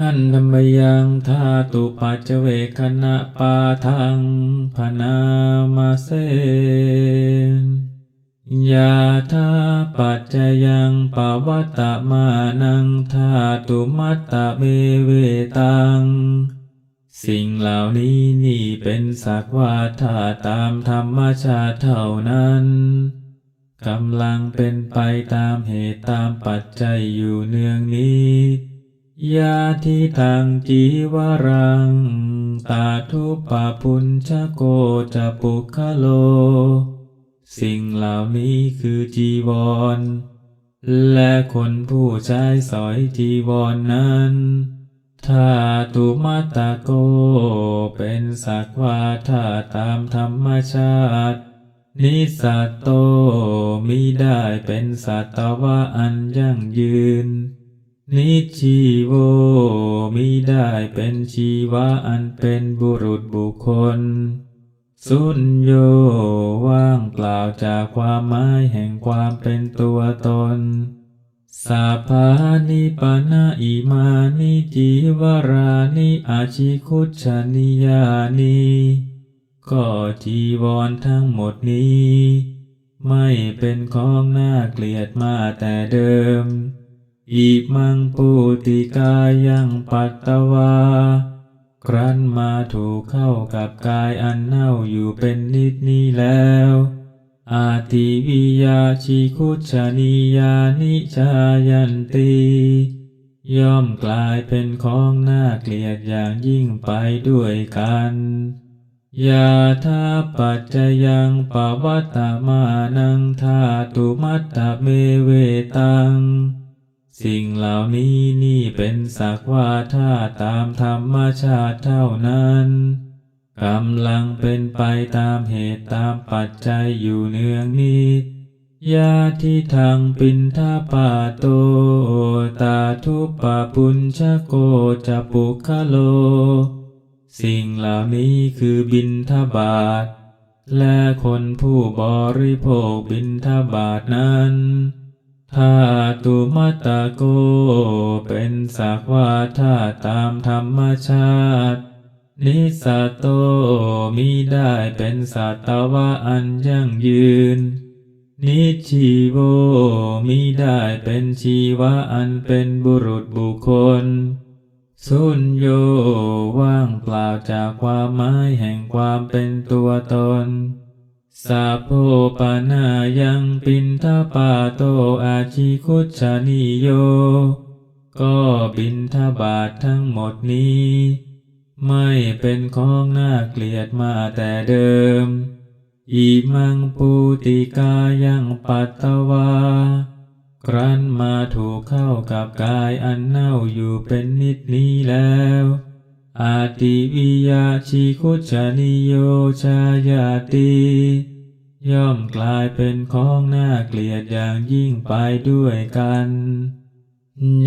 หันธรรมยังธาตุปัจเจเวคณะปาทังพนามาเสนยาธาปัจจยังปวัตตมานังธาตุมัตตะเมเวตัง สิ่งเหล่านี้นี่เป็นสักว่าธาตุตามธรรมชาติเท่านั้นกำลังเป็นไปตามเหตุตามปัจจัยอยู่เนืองนี้ ยาทิตังจีวรัง ตาทุปะปุญชโกจะปุคโล สิ่งเหล่านี้คือจีวร และคนผู้ใช้สอยจีวรนนั้นถ้าตุมัตตะโก เป็นสักว่าถ้าตามธรรมชาติ นิสัตโตมิได้เป็นสัตวะอันยั่งยืน นิชีโวมิได้เป็นชีวะอันเป็นบุรุษบุคคล สุญโยว่างเปล่าจากความหมายแห่งความเป็นตัวตนสาภานิปนาอิมานิจีวรานิอาชิคุชนิยานิก็จีวรทั้งหมดนี้ ไม่เป็นของน่าเกลียดมาแต่เดิม อิมังปูติกายังปัตตวา ครั้นมาถูกเข้ากับกายอันเน่าอยู่เป็นนิดนี้แล้ว อาติวิยาชิคุชนิยานิชายันตี ย่อมกลายเป็นของน่าเกลียดอย่างยิ่งไปด้วยกันยาทาปัจจยังปวัตตมานังธาตุมัตตเมเวตัง สิ่งเหล่านี้นี่เป็นสักว่าถ้าตามธรรมชาติเท่านั้นกำลังเป็นไปตามเหตุตามปัจจัยอยู่เนืองนิดยาที่ทางปินทาปาโต ตาทุปะปุญชโกจะปุคโล สิ่งเหล่านี้คือบินทบาท และคนผู้บริโภคบินทบาทนั้น ถ้าตุมัตตะโก เป็นสักว่าถ้าตามธรรมชาติ นิสัตโตมิได้เป็นสัตวะอันยั่งยืน นิชีโวมิได้เป็นชีวะอันเป็นบุรุษบุคคล สุญโยว่างเปล่าจากความหมายแห่งความเป็นตัวตน สาโพปนายังปินทปาโตอาชิคุชานิโย ก็บินทบาททั้งหมดนี้ ไม่เป็นของน่าเกลียดมาแต่เดิมอิมังปูติกายังปัตตวา ครั้นมาถูกเข้ากับกายอันเน่าอยู่เป็นนิดนี้แล้ว อาติวิยาชิคุจานิโยชายาติย่อมกลายเป็นของน่าเกลียดอย่างยิ่งไปด้วยกัน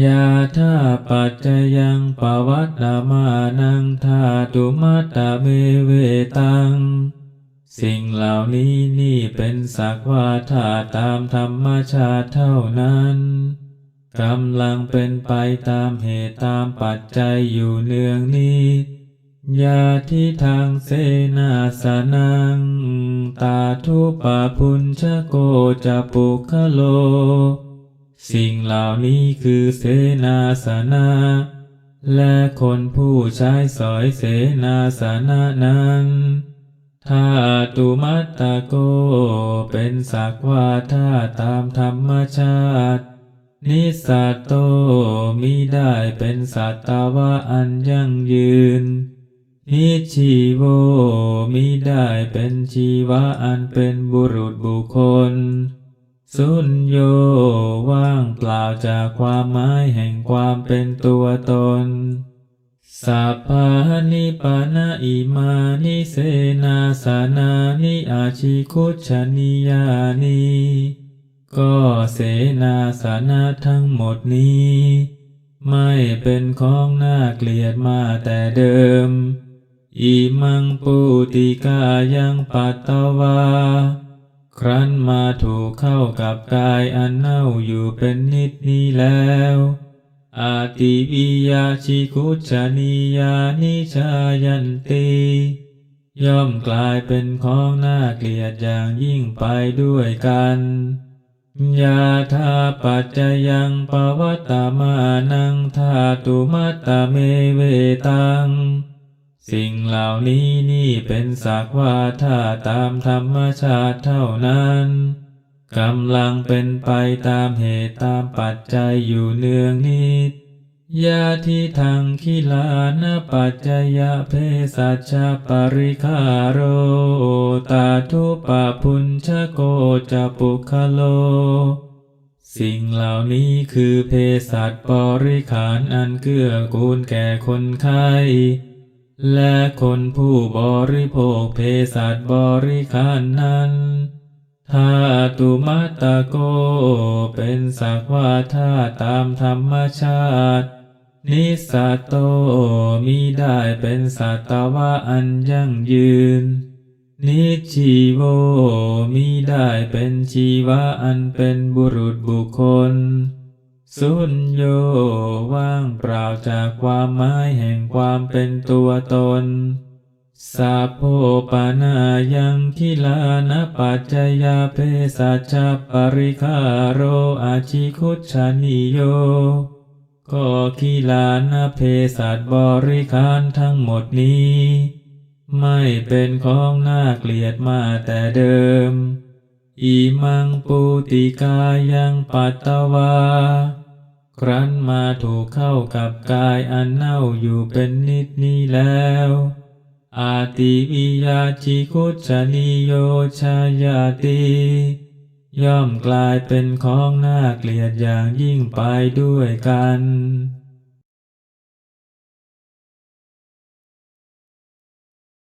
ยาธาปัจจยังปวัตตมานังธาตุมัตตเมเวตัง สิ่งเหล่านี้นี่เป็นสักว่าถ้าตามธรรมชาติเท่านั้น กำลังเป็นไปตามเหตุตามปัจจัยอยู่เนืองนิดยาที่ทางเสนาสนัง ตาทุปะพุญชโกจะปุคโล สิ่งเหล่านี้คือเสนาสนะ และคนผู้ใช้สอยเสนาสนะนั้นถ้าตุมัตตโกเป็นสักว่าถ้าตามธรรมชาติ นิสัตโตมิได้เป็นสัตวะอันยั่งยืน นิชีโวมิได้เป็นชีวะอันเป็นบุรุษบุคคล สุญโยว่างเปล่าจากความหมายแห่งความเป็นตัวตน สัพพานิปานาอิมานิเสนาสานานิอาชิคุชนิยานิ ก็เสนาสนะทั้งหมดนี้ ไม่เป็นของน่าเกลียดมาแต่เดิม อิมังปูติกายังปัตตวา ครั้นมาถูกเข้ากับกายอันเน่าอยู่เป็นนิดนี้แล้วอาติวิยาชิคุจานิยานิชายันติ ย่อมกลายเป็นของน่าเกลียดอย่างยิ่งไปด้วยกัน ยาธาปัจจยังปวัตตมานังธาตุมัตตเมเวตัง สิ่งเหล่านี้นี่เป็นสักว่าธาตามธรรมชาติเท่านั้นกำลังเป็นไปตามเหตุตามปัจจัยอยู่เนืองนิด ยาทิทังคิลานปัจจยเพสัชปริคาโรตาทุปะพุญชโกจะปุคโล สิ่งเหล่านี้คือเพสัชบริขารอันเกื้อกูลแก่คนไข้และคนผู้บริโภคเพสัชบริขารนั้นถ้าตุมัตตโกเป็นสักว่าถ้าตามธรรมชาติ นิสัตโตมีได้เป็นสัตวะอันยั่งยืน นิชีโวมีได้เป็นชีวะอันเป็นบุรุษบุคคล สุญโยว่างเปล่าจากความหมายแห่งความเป็นตัวตนสัพโพปานายังคิลานปัจจยาเพสัชปริคาโรอาชิคุชานิโย ก็คิลานเพสัชบริคารทั้งหมดนี้ ไม่เป็นของน่าเกลียดมาแต่เดิมอิมังปุติกายังปัตตวา ครั้นมาถูกเข้ากับกายอันเน่าอยู่เป็นนิดนี้แล้ว อาติวิยาจิคุจานิโยชายาติ ย่อมกลายเป็นของน่าเกลียดอย่างยิ่งไปด้วยกัน